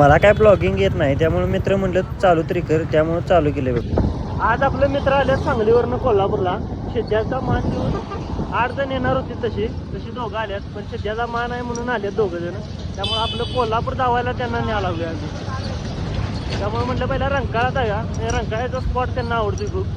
मला काय ब्लॉगिंग येत नाही त्यामुळे मित्र म्हणलं चालू तरी कर त्यामुळे चालू केले बघ. आज आपले मित्र आले सांगलीवरनं कोल्हापूरला. शिद्याचा मान घेऊन आठ जण येणार होते तशी तशी दोघं आल्यात. पण शिद्याचा मान आहे म्हणून आलेत दोघं जण. त्यामुळे आपलं कोल्हापूर दावायला त्यांना न्यावं लागलं आम्ही. त्यामुळे म्हटलं पहिला रंकाळा जाऊया हे. रंकाळ्याचा स्पॉट त्यांना आवडतोय खूप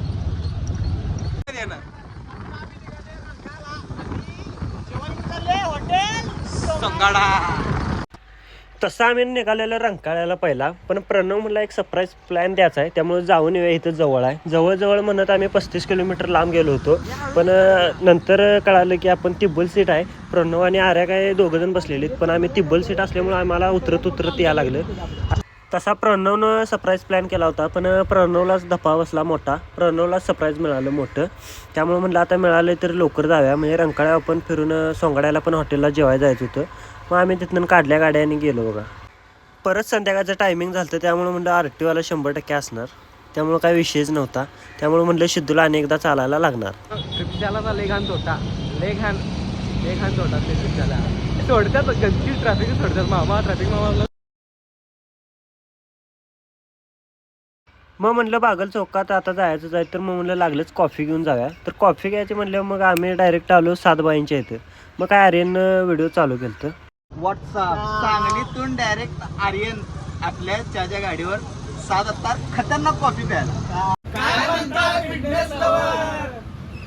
तसा आम्ही निघालेला रंकाळ्याला पहिला. पण प्रणव मला एक सरप्राईज प्लॅन द्यायचा आहे. त्यामुळे जाऊन येऊया इथं जवळ आहे. जवळजवळ म्हणत आम्ही पस्तीस किलोमीटर लांब गेलो होतो. पण नंतर कळालं की आपण तिब्बल सीट आहे. प्रणव आणि आर्या काय दोघं जण बसलेले पण आम्ही तिब्बल सीट असल्यामुळे आम्हाला उतरत उतरत यायला लागलं. तसा प्रणवनं सरप्राईज प्लॅन केला होता पण प्रणवलाच धपा बसला मोठा. प्रणवला सरप्राईज मिळालं मोठं. त्यामुळे म्हणलं आता मिळालं तर लवकर जाव्या म्हणजे रंकाळ्या आपण फिरून सोंगाड्याला पण हॉटेलला जेवायला जायचं होतं. मग आम्ही तिथून काढल्या गाड्याने गेलो बघा. परत संध्याकाळचं टायमिंग झालं होतं त्यामुळे म्हणलं आर टी ओला शंभर टक्के असणार. त्यामुळे काही विषयच नव्हता. त्यामुळे म्हणलं सिद्धूला अनेकदा चालायला लागणार. रिक्षाला लय घाण लेघान लय घाण. ते रिक्षाला सोडतात कधी ट्रॅफिक सोडतात. मामा ट्रॅफिक मामा मग म्हणलं बागल चौकात आता जायचं आहे तर मग म्हणलं लागलंच कॉफी घेऊन जाऊया. तर कॉफी घ्यायची म्हणलं मग आम्ही डायरेक्ट आलो सात बाईंच्या इथं. मग काय आर्यन व्हिडिओ चालू केलं तर व्हॉट्सअप सांगलीतून डायरेक्ट आर्यन आपल्या त्याच्या गाडीवर सात वाजता खतरनाक कॉफी प्यायला.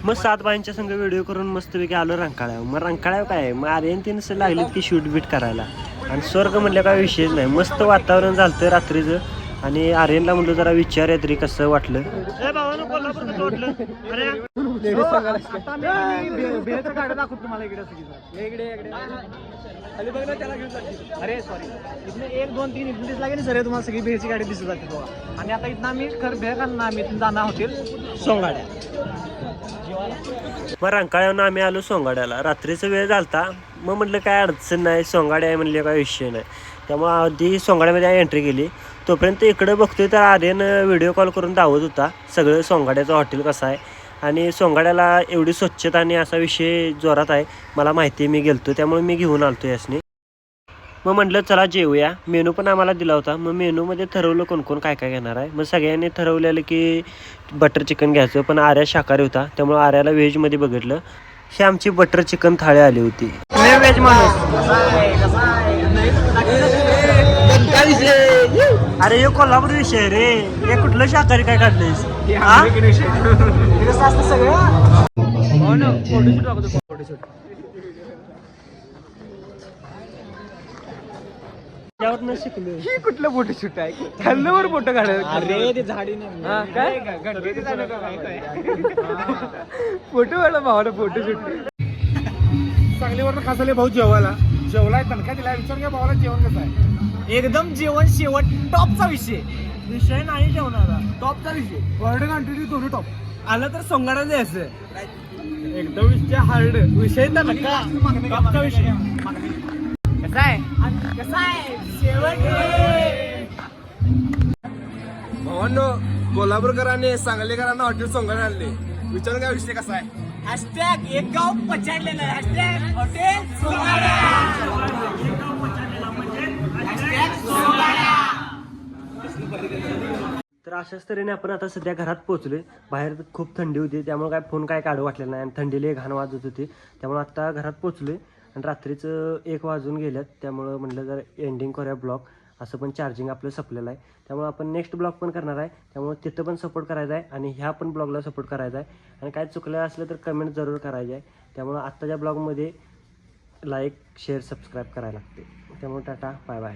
मग सात बाईंच्या संग व्हिडिओ करून मस्तपैकी आलो रंकाळ्यावर. मग रंकाळ्यावर काय? मग आर्यन तीन लागलेत की शूट बीट करायला. आणि स्वर्ग म्हणलं काय विषयच नाही. मस्त वातावरण झालं रात्रीचं. आणि आर्यनला म्हणलं जरा विचार तरी कसं वाटलं. अरे सॉरी इथनं एक दोन तीन इथून दिसला की नाही सर तुम्हाला सगळी भेळची गाडी दिसत जाते बघा आणि आता इथनं आम्ही खर भेळ आम्ही इथून जाणार होतील सोंगाड्या. मग रंकाळ्यावरून आम्ही आलो सोंगाड्याला. रात्रीचा वेळ झालता. मग म्हटलं काय अडचण नाही सोंगाड्या आहे म्हणले काय विषय नाही. त्यामुळं आधी सोंगाड्यामध्ये एंट्री केली. तोपर्यंत इकडं बघतोय तर आर्यन व्हिडिओ कॉल करून दावत होता. सगळं सोंगाड्याचं हॉटेल कसं आहे. आणि सोंगाड्याला एवढी स्वच्छता आणि असा विषय जोरात आहे. मला माहिती आहे मी गेलतो. त्यामुळे मी घेऊन आलतो यासनी. मग म्हटलं चला जेवूया मेनू पण आम्हाला दिला होता. मग मेनूमध्ये ठरवलं कोण कोण काय काय घेणार आहे. मग सगळ्यांनी ठरवलेलं की बटर चिकन घ्यायचं. पण आर्या शाकाहारी होता. त्यामुळे आर्याला व्हेजमध्ये बघितलं. ही आमची बटर चिकन थाळी आली होती. व्हेज अरे हे कोल्हापूर विषय रे हे कुठलं शाकाहारी काय काढलंयस? हा? हो? शिकलो. ही कुठलं फोटोशूट आहे? खाल्ल्यावर फोटो काढायला अरे ते झाडी काय? फोटो काढला भावाला फोटोशूट सांगलीवरनं खासले भाऊ जेवायला. जेवलाय तनखा दिला विचार घ्या भावाला जेवण कसं आहे. एकदम जेवण शेवट टॉपचा विषय. विषय नाही जेवणारा टॉपचा विषय. वर्ड कंटिन्यू दोन्ही टॉप. आलं तर सोंगाडा द्यायचं. एकदम विषय हार्ड विषय तर नका. टॉपचा विषय. कसा आहे? कसा आहे? शेवट भावांनो कोल्हापूरकरांनी सांगलीकरांना हॉटेल सोंगण आणले. विचारून काय विषय कसा आहे. हॅशटॅग एक गाव पछाडलेलं हॅशटॅग हॉटेल सोंगाडा. अशाच तऱ्हेने आपण आता सध्या घरात पोहोचलोय. बाहेर खूप थंडी होती त्यामुळे काय फोन काय काढू वाटलेला नाही आणि थंडीले घाण वाजत होती. त्यामुळे आता घरात पोहोचलोय आणि रात्रीचं एक वाजून गेल्यात. त्यामुळं म्हटलं जर एंडिंग करूया ब्लॉग. असं पण चार्जिंग आपलं संपलेलं आहे. त्यामुळे आपण नेक्स्ट ब्लॉग पण करणार आहे. त्यामुळे तिथं पण सपोर्ट करायचा आहे आणि ह्या पण ब्लॉगला सपोर्ट करायचा आहे. आणि काय चुकलं असलं तर कमेंट जरूर करायचं आहे. त्यामुळं आत्ताच्या ब्लॉगमध्ये लाईक शेअर सबस्क्राईब करायला लागते. त्यामुळे टाटा बाय बाय